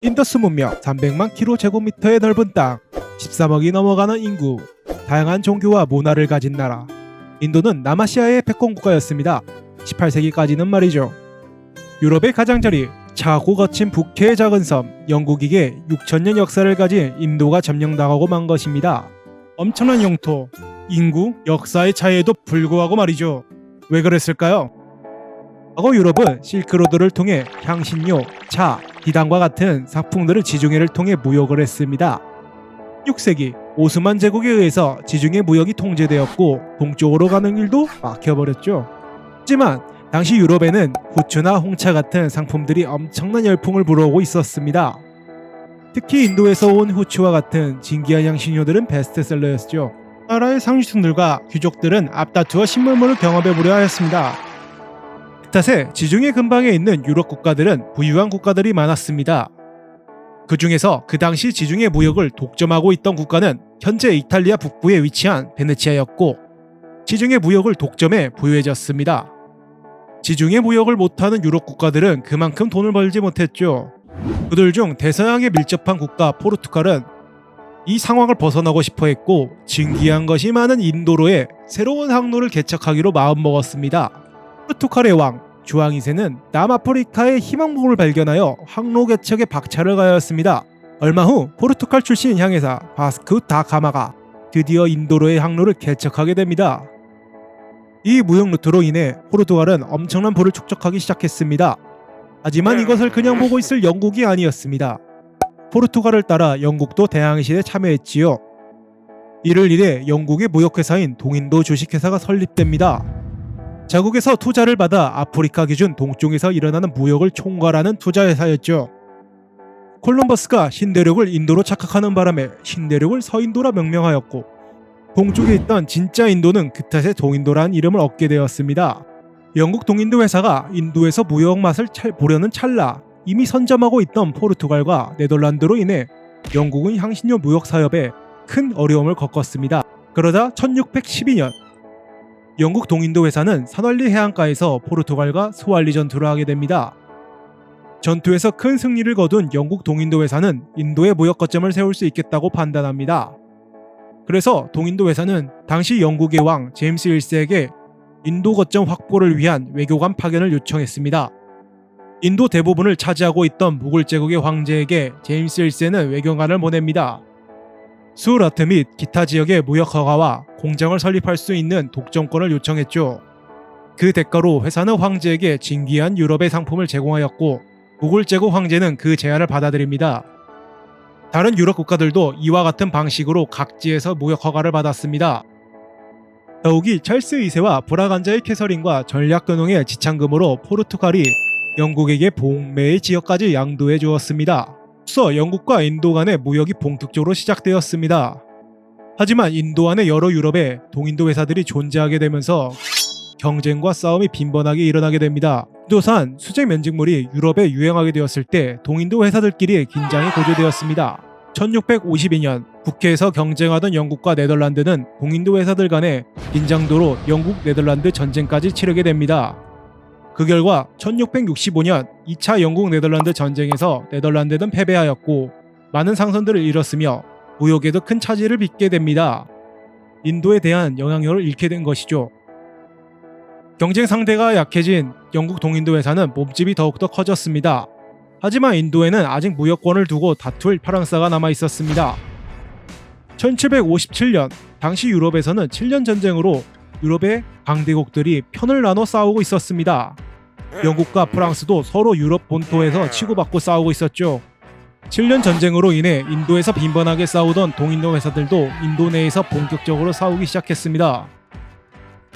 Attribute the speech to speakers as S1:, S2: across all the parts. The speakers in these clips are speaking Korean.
S1: 인더스 문명 300만 킬로제곱미터의 넓은 땅, 13억이 넘어가는 인구, 다양한 종교와 문화를 가진 나라. 인도는 남아시아의 패권 국가였습니다. 18세기까지는 말이죠. 유럽의 가장자리, 차고 거친 북해의 작은 섬, 영국에게 6천년 역사를 가진 인도가 점령당하고 만 것입니다. 엄청난 영토, 인구, 역사의 차이에도 불구하고 말이죠. 왜 그랬을까요? 과거 유럽은 실크로드를 통해 향신료, 차, 비단과 같은 상품들을 지중해를 통해 무역을 했습니다. 6세기 오스만 제국에 의해서 지중해 무역이 통제되었고 동쪽으로 가는 길도 막혀버렸죠. 하지만 당시 유럽에는 후추나 홍차 같은 상품들이 엄청난 열풍을 불어오고 있었습니다. 특히 인도에서 온 후추와 같은 진기한 향신료들은 베스트셀러였죠. 나라의 상류층들과 귀족들은 앞다투어 신물물을 경험해 보려 하였습니다. 탓에 지중해 근방에 있는 유럽 국가들은 부유한 국가들이 많았습니다. 그 중에서 그 당시 지중해 무역을 독점하고 있던 국가는 현재 이탈리아 북부에 위치한 베네치아였고 지중해 무역을 독점해 부유해졌습니다. 지중해 무역을 못하는 유럽 국가들은 그만큼 돈을 벌지 못했죠. 그들 중 대서양에 밀접한 국가 포르투갈은 이 상황을 벗어나고 싶어 했고 진기한 것이 많은 인도로의 새로운 항로를 개척하기로 마음먹었습니다. 포르투갈의 왕 주왕 2세는 남아프리카의 희망봉을 발견하여 항로 개척에 박차를 가하였습니다. 얼마 후 포르투갈 출신 향해사 바스크 다 가마가 드디어 인도로의 항로를 개척하게 됩니다. 이 무역 루트로 인해 포르투갈은 엄청난 부를 축적하기 시작했습니다. 하지만 이것을 그냥 보고 있을 영국이 아니었습니다. 포르투갈을 따라 영국도 대항해시대에 참여했지요. 이를 인해 영국의 무역회사인 동인도 주식회사가 설립됩니다. 자국에서 투자를 받아 아프리카 기준 동쪽에서 일어나는 무역을 총괄하는 투자회사였죠. 콜럼버스가 신대륙을 인도로 착각하는 바람에 신대륙을 서인도라 명명하였고 동쪽에 있던 진짜 인도는 그 탓에 동인도라는 이름을 얻게 되었습니다. 영국 동인도 회사가 인도에서 무역 맛을 찰- 보려는 찰나 이미 선점하고 있던 포르투갈과 네덜란드로 인해 영국은 향신료 무역 사업에 큰 어려움을 겪었습니다. 그러다 1612년 영국 동인도 회사는 산월리 해안가에서 포르투갈과 스왈리 전투를 하게 됩니다. 전투에서 큰 승리를 거둔 영국 동인도 회사는 인도의 무역 거점을 세울 수 있겠다고 판단합니다. 그래서 동인도 회사는 당시 영국의 왕 제임스 1세에게 인도 거점 확보를 위한 외교관 파견을 요청했습니다. 인도 대부분을 차지하고 있던 무굴 제국의 황제에게 제임스 1세는 외교관을 보냅니다. 수라트 및 기타 지역의 무역 허가와 공장을 설립할 수 있는 독점권을 요청했죠. 그 대가로 회사는 황제에게 진귀한 유럽의 상품을 제공하였고 무굴 제국 황제는 그 제안을 받아들입니다. 다른 유럽 국가들도 이와 같은 방식으로 각지에서 무역 허가를 받았습니다. 더욱이 찰스 2세와 브라간자의 캐서린과 전략 근홍의 지창금으로 포르투갈이 영국에게 봉매의 지역까지 양도해 주었습니다. 앞서 영국과 인도 간의 무역이 본격적으로 시작되었습니다. 하지만 인도 안의 여러 유럽의 동인도 회사들이 존재하게 되면서 경쟁과 싸움이 빈번하게 일어나게 됩니다. 인도산 수제 면직물이 유럽에 유행하게 되었을 때 동인도 회사들끼리 긴장이 고조되었습니다. 1652년 북해에서 경쟁하던 영국과 네덜란드는 동인도 회사들 간의 긴장도로 영국 네덜란드 전쟁까지 치르게 됩니다. 그 결과 1665년 2차 영국 네덜란드 전쟁에서 네덜란드는 패배하였고 많은 상선들을 잃었으며 무역에도 큰 차질을 빚게 됩니다. 인도에 대한 영향력을 잃게 된 것이죠. 경쟁 상대가 약해진 영국 동인도 회사는 몸집이 더욱더 커졌습니다. 하지만 인도에는 아직 무역권을 두고 다툴 프랑스가 남아 있었습니다. 1757년 당시 유럽에서는 7년 전쟁으로 유럽의 강대국들이 편을 나눠 싸우고 있었습니다. 영국과 프랑스도 서로 유럽 본토에서 치고받고 싸우고 있었죠. 7년 전쟁으로 인해 인도에서 빈번하게 싸우던 동인도 회사들도 인도 내에서 본격적으로 싸우기 시작했습니다.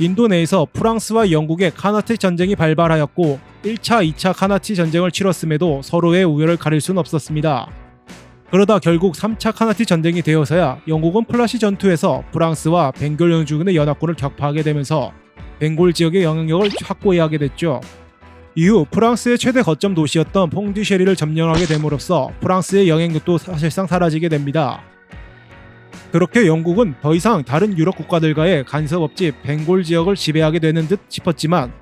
S1: 인도 내에서 프랑스와 영국의 카나티 전쟁이 발발하였고 1차, 2차 카나티 전쟁을 치렀음에도 서로의 우열을 가릴 수는 없었습니다. 그러다 결국 3차 카나티 전쟁이 되어서야 영국은 플라시 전투에서 프랑스와 벵골 영주군의 연합군을 격파하게 되면서 벵골 지역의 영향력을 확고히 하게 됐죠. 이후 프랑스의 최대 거점 도시였던 퐁듀쉐리를 점령하게 됨으로써 프랑스의 영향력도 사실상 사라지게 됩니다. 그렇게 영국은 더 이상 다른 유럽 국가들과의 간섭 없이 벵골 지역을 지배하게 되는 듯 싶었지만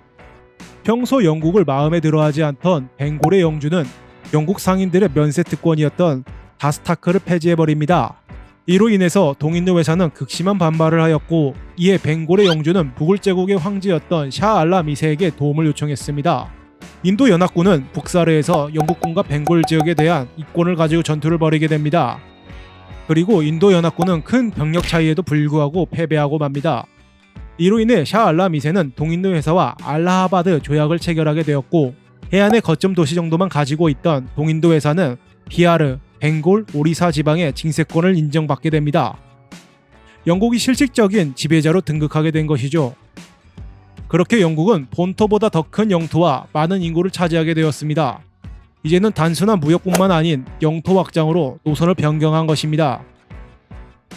S1: 평소 영국을 마음에 들어하지 않던 벵골의 영주는 영국 상인들의 면세 특권이었던 다스타크를 폐지해버립니다. 이로 인해서 동인도 회사는 극심한 반발을 하였고 이에 벵골의 영주는 무굴 제국의 황제였던 샤 알라 미세에게 도움을 요청했습니다. 인도 연합군은 북사르에서 영국군과 벵골 지역에 대한 이권을 가지고 전투를 벌이게 됩니다. 그리고 인도 연합군은 큰 병력 차이에도 불구하고 패배하고 맙니다. 이로 인해 샤 알라 미세는 동인도 회사와 알라하바드 조약을 체결하게 되었고 해안의 거점 도시 정도만 가지고 있던 동인도 회사는 비하르, 벵골, 오리사 지방의 징세권을 인정받게 됩니다. 영국이 실질적인 지배자로 등극하게 된 것이죠. 그렇게 영국은 본토보다 더 큰 영토와 많은 인구를 차지하게 되었습니다. 이제는 단순한 무역뿐만 아닌 영토 확장으로 노선을 변경한 것입니다.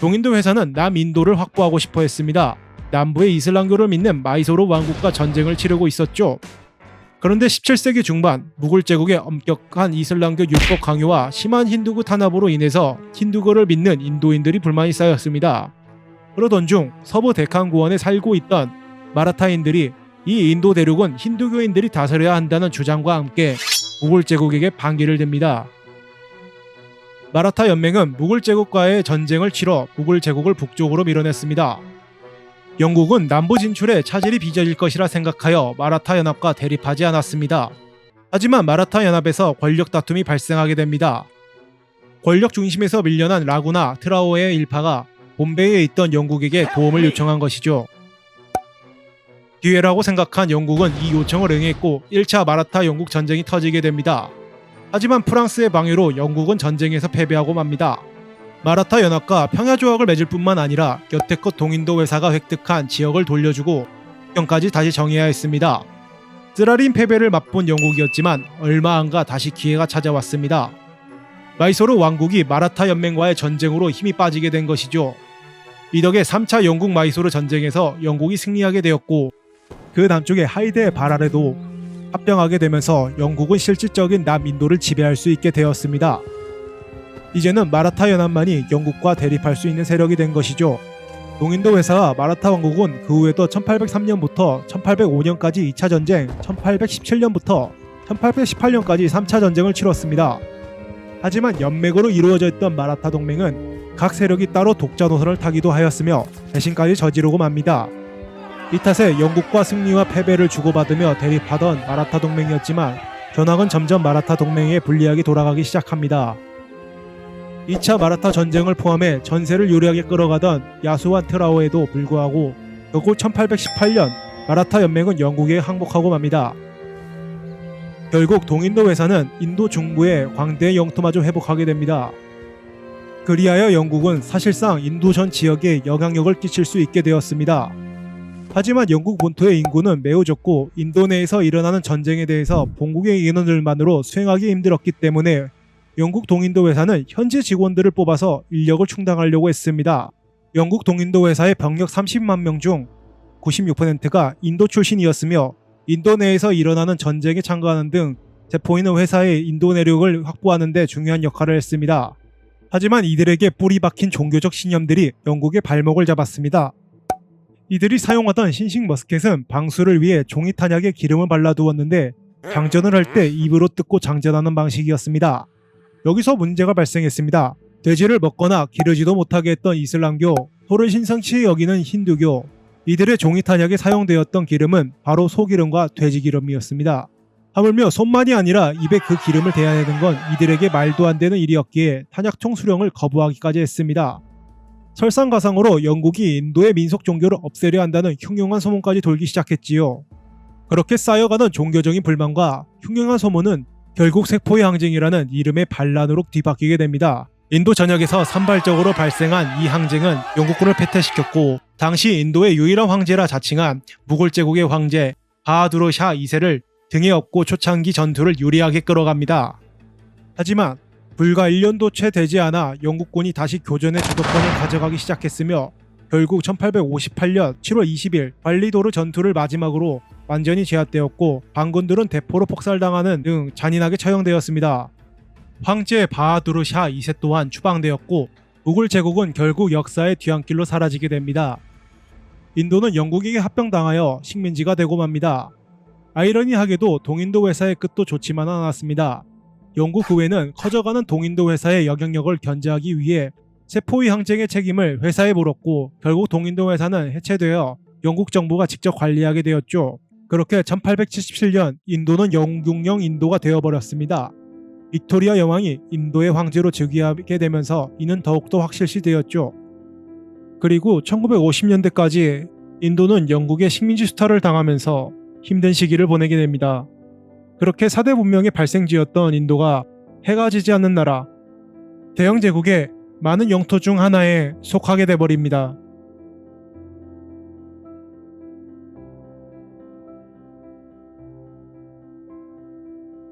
S1: 동인도 회사는 남인도를 확보하고 싶어 했습니다. 남부의 이슬람교를 믿는 마이소르 왕국과 전쟁을 치르고 있었죠. 그런데 17세기 중반 무굴 제국의 엄격한 이슬람교 율법 강요와 심한 힌두교 탄압으로 인해서 힌두교를 믿는 인도인들이 불만이 쌓였습니다. 그러던 중 서부 데칸 고원에 살고 있던 마라타인들이 이 인도 대륙은 힌두교인들이 다스려야 한다는 주장과 함께 무굴 제국에게 반기를 듭니다. 마라타 연맹은 무굴 제국과의 전쟁을 치러 무굴 제국을 북쪽으로 밀어냈습니다. 영국은 남부 진출에 차질이 빚어질 것이라 생각하여 마라타 연합과 대립하지 않았습니다. 하지만 마라타 연합에서 권력 다툼이 발생하게 됩니다. 권력 중심에서 밀려난 라구나 트라오의 일파가 본베이에 있던 영국에게 도움을 요청한 것이죠. 기회라고 생각한 영국은 이 요청을 응했고 1차 마라타 영국 전쟁이 터지게 됩니다. 하지만 프랑스의 방해로 영국은 전쟁에서 패배하고 맙니다. 마라타 연합과 평야 조약을 맺을 뿐만 아니라 여태껏 동인도 회사가 획득한 지역을 돌려주고 국경까지 다시 정해야 했습니다. 쓰라린 패배를 맛본 영국이었지만 얼마 안 가 다시 기회가 찾아왔습니다. 마이소르 왕국이 마라타 연맹과의 전쟁으로 힘이 빠지게 된 것이죠. 이 덕에 3차 영국 마이소르 전쟁에서 영국이 승리하게 되었고 그 남쪽의 하이데 바랄에도 합병하게 되면서 영국은 실질적인 남인도를 지배할 수 있게 되었습니다. 이제는 마라타 연합만이 영국과 대립할 수 있는 세력이 된 것이죠. 동인도 회사와 마라타 왕국은 그 후에도 1803년부터 1805년까지 2차 전쟁, 1817년부터 1818년까지 3차 전쟁을 치렀습니다. 하지만 연맹으로 이루어져 있던 마라타 동맹은 각 세력이 따로 독자 노선을 타기도 하였으며 배신까지 저지르고 맙니다. 이 탓에 영국과 승리와 패배를 주고받으며 대립하던 마라타 동맹이었지만 전황은 점점 마라타 동맹에 불리하게 돌아가기 시작합니다. 2차 마라타 전쟁을 포함해 전세를 유리하게 끌어가던 야수완 트라오에도 불구하고 결국 1818년 마라타 연맹은 영국에 항복하고 맙니다. 결국 동인도 회사는 인도 중부의 광대의 영토마저 회복하게 됩니다. 그리하여 영국은 사실상 인도 전 지역에 영향력을 끼칠 수 있게 되었습니다. 하지만 영국 본토의 인구는 매우 적고 인도 내에서 일어나는 전쟁에 대해서 본국의 인원들만으로 수행하기 힘들었기 때문에 영국 동인도 회사는 현지 직원들을 뽑아서 인력을 충당하려고 했습니다. 영국 동인도 회사의 병력 30만 명 중 96%가 인도 출신이었으며 인도 내에서 일어나는 전쟁에 참가하는 등 세포있는 회사의 인도 내력을 확보하는 데 중요한 역할을 했습니다. 하지만 이들에게 뿌리 박힌 종교적 신념들이 영국의 발목을 잡았습니다. 이들이 사용하던 신식 머스켓은 방수를 위해 종이 탄약에 기름을 발라두었는데 장전을 할 때 입으로 뜯고 장전하는 방식이었습니다. 여기서 문제가 발생했습니다. 돼지를 먹거나 기르지도 못하게 했던 이슬람교, 소를 신성치 여기는 힌두교, 이들의 종이 탄약에 사용되었던 기름은 바로 소기름과 돼지 기름이었습니다. 하물며 손만이 아니라 입에 그 기름을 대야 하는 건 이들에게 말도 안 되는 일이었기에 탄약총 수령을 거부하기까지 했습니다. 설상가상으로 영국이 인도의 민속 종교를 없애려 한다는 흉흉한 소문까지 돌기 시작했지요. 그렇게 쌓여가는 종교적인 불만과 흉흉한 소문은 결국 세포의 항쟁이라는 이름의 반란으로 뒤바뀌게 됩니다. 인도 전역에서 산발적으로 발생한 이 항쟁은 영국군을 패퇴시켰고 당시 인도의 유일한 황제라 자칭한 무골 제국의 황제 바하두르 샤 2세를 등에 업고 초창기 전투를 유리하게 끌어갑니다. 하지만 불과 1년도 채 되지 않아 영국군이 다시 교전의 주도권을 가져가기 시작했으며 결국 1858년 7월 20일 발리도르 전투를 마지막으로 완전히 제압되었고 반군들은 대포로 폭살당하는 등 잔인하게 처형되었습니다. 황제 바하두르 샤 2세 또한 추방되었고 무굴 제국은 결국 역사의 뒤안길로 사라지게 됩니다. 인도는 영국에게 합병당하여 식민지가 되고 맙니다. 아이러니하게도 동인도 회사의 끝도 좋지만은 않았습니다. 영국 의회는 커져가는 동인도 회사의 영향력을 견제하기 위해 세포의 항쟁의 책임을 회사에 물었고 결국 동인도 회사는 해체되어 영국 정부가 직접 관리하게 되었죠. 그렇게 1877년 인도는 영국령 인도가 되어버렸습니다. 빅토리아 여왕이 인도의 황제로 즉위하게 되면서 이는 더욱더 확실시 되었죠. 그리고 1950년대까지 인도는 영국의 식민지 수탈을 당하면서 힘든 시기를 보내게 됩니다. 그렇게 4대 문명의 발생지였던 인도가 해가 지지 않는 나라, 대영 제국의 많은 영토 중 하나에 속하게 돼버립니다.